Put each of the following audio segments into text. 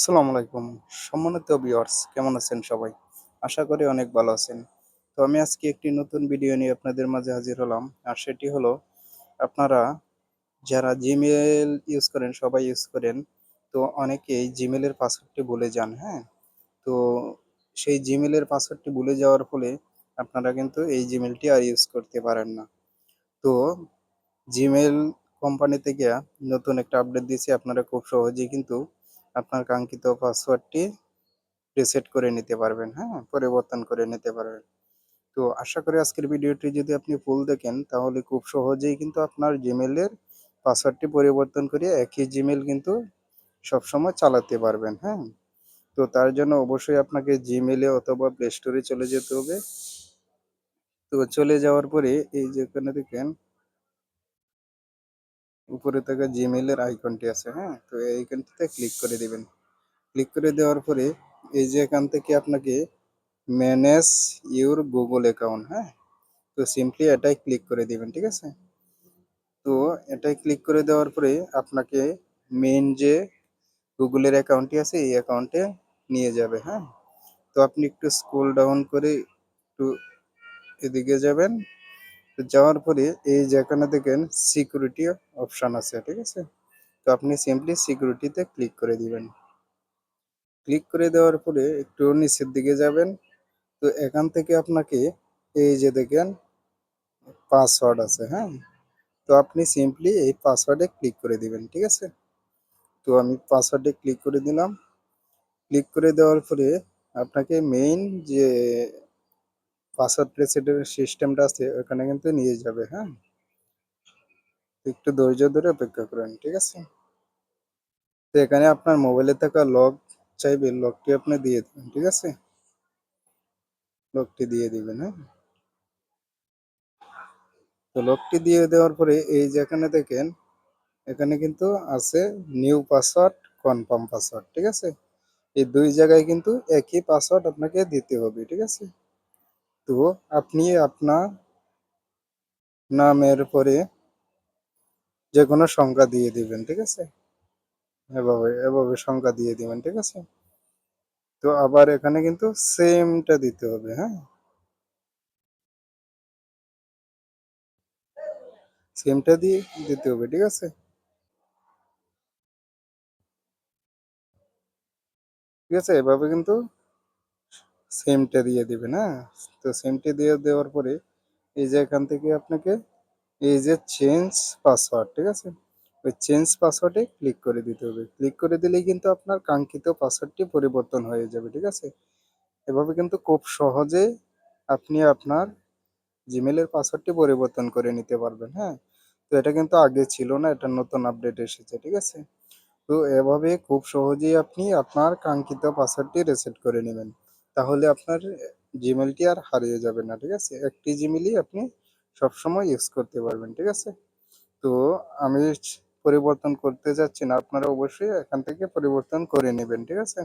আসসালামু আলাইকুম। সম্মানিত ভিউয়ার্স কেমন আছেন সবাই? আশা করি অনেক ভালো আছেন। তো আমি আজকে একটি নতুন ভিডিও নিয়ে আপনাদের মাঝে হাজির হলাম। আর সেটি হলো, আপনারা যারা জিমেল ইউজ করেন, সবাই ইউজ করেন, তো অনেকেই জিমেলের পাসওয়ার্ডটি ভুলে যান হ্যাঁ? তো সেই জিমেলের পাসওয়ার্ডটি ভুলে যাওয়ার ফলে আপনারা কিন্তু এই জিমেলটি আর ইউজ করতে পারেন না। তো জিমেল কোম্পানি থেকে নতুন একটা আপডেট দিয়েছে, আপনারা খুব সহজেই কিন্তু আপনার কাঙ্ক্ষিত পাসওয়ার্ডটি রিসেট করে নিতে পারবেন হ্যাঁ? পরিবর্তন করে নিতে পারবেন। তো আশা করি আজকের ভিডিওটি যদি আপনি ফুল দেখেন, তাহলে খুব সহজেই কিন্তু আপনার জিমেলের পাসওয়ার্ডটি পরিবর্তন করে একই জিমেল কিন্তু সবসময় চালাতে পারবেন হ্যাঁ? তো তার জন্য অবশ্যই আপনাকে জিমেলে অথবা প্লে স্টোরে চলে যেতে হবে। তো চলে যাওয়ার পরে এই যেখানে দেখেন উপরে থেকে জিমেলের আইকনটি আছে হ্যাঁ? তো এই আইকনটিতে ক্লিক করে দেবেন। ক্লিক করে দেওয়ার পরে এই যে এখান থেকে আপনাকে ম্যানেজ ইউর গুগল অ্যাকাউন্ট হ্যাঁ? তো সিম্পলি এটাই ক্লিক করে দেবেন, ঠিক আছে? তো এটাই ক্লিক করে দেওয়ার পরে আপনাকে মেন যে গুগলের অ্যাকাউন্টটি আছে, এই অ্যাকাউন্টে নিয়ে যাবে হ্যাঁ? তো আপনি একটু স্ক্রল ডাউন করে একটু এদিকে যাবেন। তো যাওয়ার পরে এই যে এখানে দেখেন সিকিউরিটি অপশান আছে, ঠিক আছে? তো আপনি সিম্পলি সিকিউরিটিতে ক্লিক করে দিবেন। ক্লিক করে দেওয়ার পরে একটু নিচের দিকে যাবেন। তো এখান থেকে আপনাকে এই যে দেখেন পাসওয়ার্ড আছে হ্যাঁ? তো আপনি সিম্পলি এই পাসওয়ার্ডে ক্লিক করে দিবেন, ঠিক আছে? তো আমি পাসওয়ার্ডে ক্লিক করে দিলাম। ক্লিক করে দেওয়ার পরে আপনাকে মেইন যে পাসওয়ার্ড রিসেটের সিস্টেমটা আছে, ওখানে কিন্তু নিয়ে যাবে হ্যাঁ? একটু ধৈর্য ধরে অপেক্ষা করেন, ঠিক আছে? তো এখানে আপনার মোবাইলে থাকা লক চাইবে লকটি আপনি দিয়ে দেবেন, ঠিক আছে? লকটি দিয়ে দিবেন হ্যাঁ? তো লকটি দিয়ে দেওয়ার পরে এই যে এখানে দেখেন, এখানে কিন্তু আছে নিউ পাসওয়ার্ড কনফার্ম পাসওয়ার্ড ঠিক আছে? এই দুই জায়গায় কিন্তু একই পাসওয়ার্ড আপনাকে দিতে হবে, ঠিক আছে? তো আপনি আপনার নামের পরে যে কোনো সংখ্যা দিয়ে দিবেন, ঠিক আছে? এভাবে এভাবে সংখ্যা দিয়ে দিবেন, ঠিক আছে? তো আবার এখানে কিন্তু সেমটা দিতে হবে হ্যাঁ? সেমটা দিয়ে দিতে হবে, ঠিক আছে? ঠিক আছে? এভাবে কিন্তু সেমটা দিয়ে দিবেন হ্যাঁ তো সেমটা দিয়ে দেওয়ার পরে এই যে এখান থেকে আপনাকে এই যে চেঞ্জ পাসওয়ার্ড ঠিক আছে? ওই চেঞ্জ পাসওয়ার্ডে ক্লিক করে দিতে হবে। ক্লিক করে দিলেই কিন্তু আপনার কাঙ্ক্ষিত পাসওয়ার্ডটি পরিবর্তন হয়ে যাবে, ঠিক আছে? এভাবে কিন্তু খুব সহজে আপনি আপনার জিমেলের পাসওয়ার্ডটি পরিবর্তন করে নিতে পারবেন হ্যাঁ? তো এটা কিন্তু আগে ছিল না, এটা নতুন আপডেট এসেছে, ঠিক আছে? তো এভাবে খুব সহজেই আপনি আপনার কাঙ্ক্ষিত পাসওয়ার্ডটি রিসেট করে নেবেন। তাহলে আপনার জিমেলটি আর হারিয়ে যাবে না, ঠিক আছে? একটি জিমেলই আপনি সবসময় ইউজ করতে পারবেন, ঠিক আছে? তো আমি পরিবর্তন করতে যাচ্ছি না, আপনারা অবশ্যই এখান থেকে পরিবর্তন করে নেবেন, ঠিক আছে?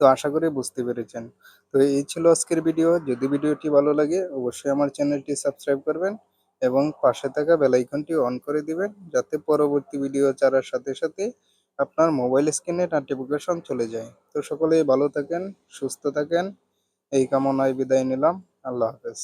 তো আশা করি বুঝতে পেরেছেন। তো এই ছিল আজকের ভিডিও। যদি ভিডিওটি ভালো লাগে, অবশ্যই আমার চ্যানেলটি সাবস্ক্রাইব করবেন এবং পাশে থাকা বেল আইকনটি অন করে দিবেন, যাতে পরবর্তী ভিডিও ছাড়ার সাথে সাথে আপনার মোবাইল স্ক্রিনে নোটিফিকেশন চলে যায়। তো সকলেই ভালো থাকেন, সুস্থ থাকেন। এই কামনায় বিদায় নিলাম। আল্লাহ হাফেজ।